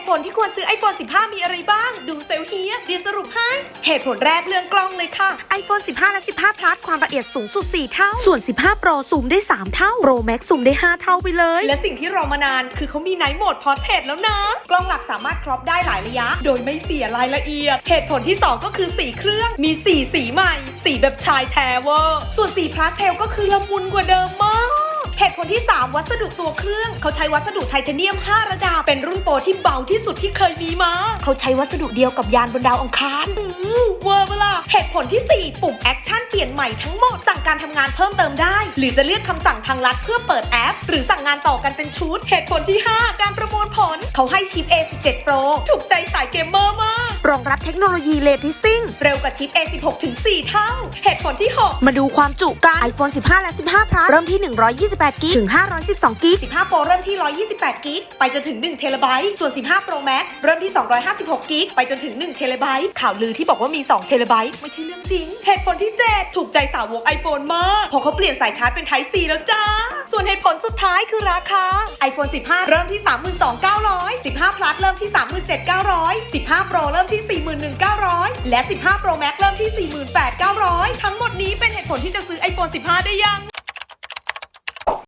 ตุผลที่ควรซื้อ iPhone 15 มีอะไรบ้าง ดูเซลเฮียเดียวสรุปให้ เหตุผลแรกเรื่องกล้องเลยค่ะ iPhone 15 และ 15 Plus ความละเอียดสูงสุด 4 เท่า ส่วน 15 Pro ซูมได้ 3 เท่า Pro Max ซูมได้ 5 เท่าไปเลย และสิ่งที่รอมานานคือเขามีไนท์โหมดพอร์เทรตแล้วนะ กล้องหลักสามารถครอปได้หลายระยะ โดยไม่เสียรายละเอียด เหตุผลที่ 2 ก็คือสีเครื่องมีสีสีใหม่ สีแบบชายแท้เวอร์ส่วนสีพลาสเทลก็คือละมุนกว่าเดิมมากเหตุผลที่ 3 วัสดุตัวเครื่อง เขาใช้วัสดุไทเทเนียม 5 ระดับเป็นรุ่น โปรที่เบาที่สุดที่เคยมีมา เขาใช้วัสดุเดียวกับยานบนดาวอังคารอือเวอร์เวล่ะเหตุผลที่ 4 ปุ่มแอคชั่นเปลี่ยนใหม่ทั้งหมด สั่งการทำงานเพิ่มเติมได้ หรือจะเรียกคำสั่งทางลัดเพื่อเปิดแอป หรือสั่งงานต่อกันเป็นชุด เหตุผลที่ 5 การประมวลผล เขาให้ชิป A17 Pro ถูกใจสายเกมเมอร์มาก รองรับเทคโนโลยีเลทิซิ่งเร็วกว่าชิป A16 ถึง 4 เท่า เหตุผลที่ 6 มาดูความจุกัน iPhone 15 และ 15 Plus เริ่มที่ 128กิกถึง 512กิก15 Pro เริ่มที่ 128กิกไปจนถึง 1 เทราไบต์ ส่วน 15 Pro Max เริ่มที่ 256กิกไปจนถึง 1 เทราไบต์ ข่าวลือที่บอกว่ามี 2 เทราไบต์ไม่ใช่เรื่องจริง เหตุผลที่ 7 ถูกใจสาวก iPhone มากเพราะเขาเปลี่ยนสายชาร์จเป็น Type C แล้วจ้า ส่วนเหตุผลสุดท้ายคือราคา iPhone 15 เริ่มที่ 32,900 15 Plus เริ่มที่ 37,900 15 Pro เริ่มที่ 41,900 และ 15 Pro Max เริ่มที่ 48,900 ทั้งหมดนี้เป็นเหตุผลที่จะซื้อ iPhone 15 ได้ยัง